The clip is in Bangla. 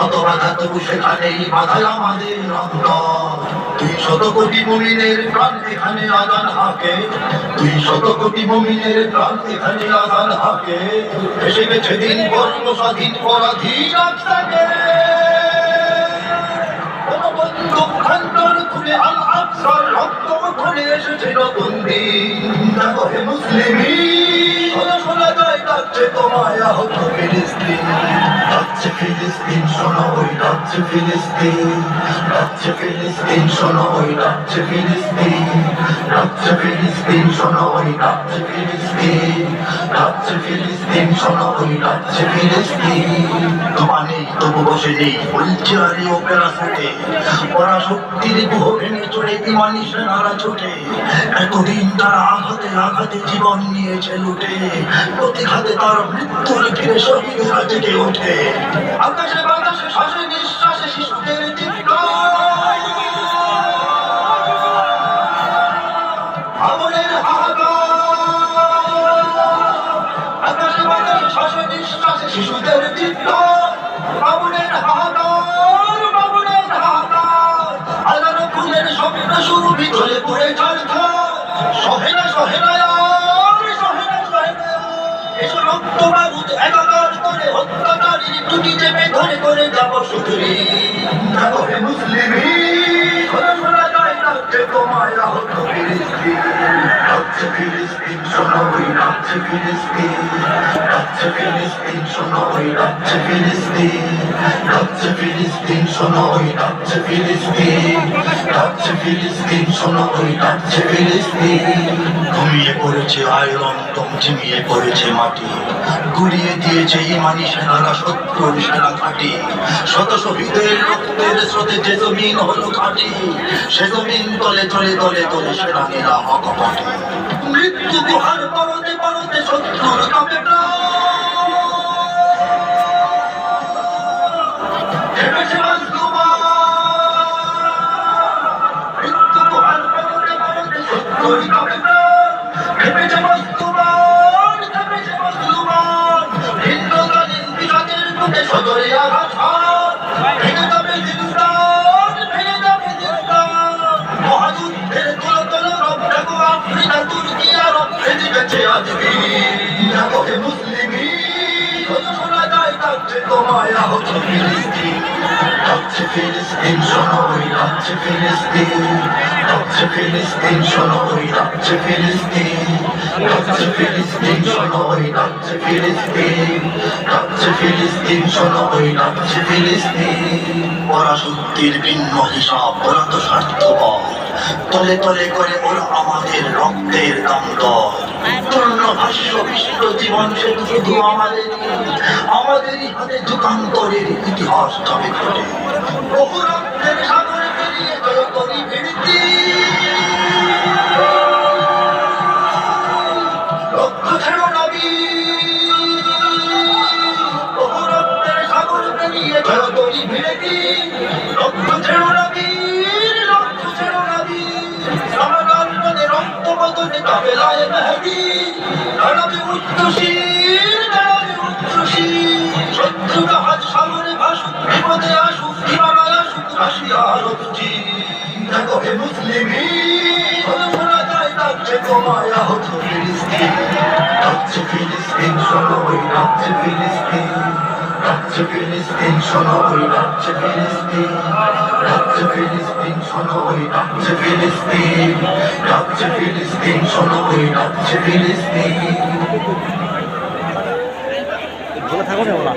শত বাধা তবু সেখানেই বাধায় আমাদের অন্তর দুই শত কোটি মুমিনের প্রাণ এখানে আদান হাকে দুই শত কোটি মুমিনের প্রাণ এখানে আদান হাকে এসে গেছে দিন বর্ণ স্বাধীন পরাধীন রক্ত ডাকছে তোমায় আহত ফিলিস্তিন ডাকছে ফিলিস্তিন শোনো ওই ডাকছে ফিলিস্তিন ডাকছে ফিলিস্তিন শোনো ওই ডাকছে ফিলিস্তিন ডাকছে ফিলিস্তিন শোনো ওই ডাকছে ফিলিস্তিন ডাকছে ফিলিস্তিন শোনো ওই ডাকছে ফিলিস্তিন তোমা নেই তবু বসে নেই, বলছে আরে ওপেরা ছুটে। ওরা শক্তির গুহ চড়ে, ইমানি সেনারা ছুটে। এতদিন তারা আঘাতে আঘাতে জীবন নিয়েছে লুটে। প্রতিঘাতে তার মৃত্যুর ফিরে শহীদেরা জেগে ওঠে। আকাশে বাতাসে শ্বাসে নিঃশ্বাসে শিশুদের চিৎকার আমলের আকাশে বাতাসে শ্বাসে নিঃশ্বাসে শিশুদের চিৎকার বাবুনের হাহাকার বাবুনের হাহাকার। আলাদা ফুলের স্বপ্ন শুরু, ভিতরে পড়ে ছাড়খার সহে না সহে না, আর সহে না এসো রক্ত করে টুটি চেপে ধরে করে যাব রাজ্যে তোমায় আহত রাজ্যে ফিলিস্তিন শোনো ওই রাজ্যে ফিলিস্তিন রাজ্যে ফিলিস্তিন শোনো ওই রাজ্যে ফিলিস্তিন রাজ্যে ফিলিস্তিন শোনো ওই রাজ্যে ফিলিস্তিন রাজ্যে ফিলিস্তিন শোনো ওই রাজ্যে ফিলিস্তিন ঘুমিয়ে পড়েছে আয়রন দম ঝিমিয়ে পড়েছে মাটি। গুড়িয়ে দিয়েছে ইমানি সেনারা শত্রুর সেনা ঘাটি। শত শহীদের রক্তের স্রোতে যে জমিন হলো ঘাটি, সে জমিন তলে তলে তলে তলে সেনানীরা হকপটে মৃত্যু গুহার পরতে পরতে শত্রুর কাপে মৃত্যু গুহার পরতে পরতে শত্রুর কাপে মুসলিমি। শোনো যায় তোমায় আহত ফিলিস্তিন ওরা শক্তির ভিন্ন হিসাব, ওরা তো স্বার্থপর। তলে তলে করে ওরা আমাদের রক্তের দাম দর জীবন সেতু শুধু আমাদের আমাদেরই হাতে যুগান্তরের ইতিহাস তবে সাগরে সাগর কাবেলায় মেহেদি দাঁড়াবে উচ্চশীল দাঁড়াবে উচ্চশীল শত্রুরা হাত সামনে ভাসুক রাশিয়ার অতুচি দেখো হে মুসলিমি শোনা যায় ডাকছে তোমায় আহত ফিলিস্তিন ডাকছে ফিলিস্তিন শোনো ওই ডাকছে ফিলিস্তিন ডাকছে ফিলিস্তিন শোনো ওই ডাকছে ফিলিস্তিন ডাকছে ফিলিস্তিন শোনো ওই ডাকছে ফিলিস্তিন ডাকছে ফিলিস্তিন শোনো ওই ডাকছে ফিলিস্তিন থাকো না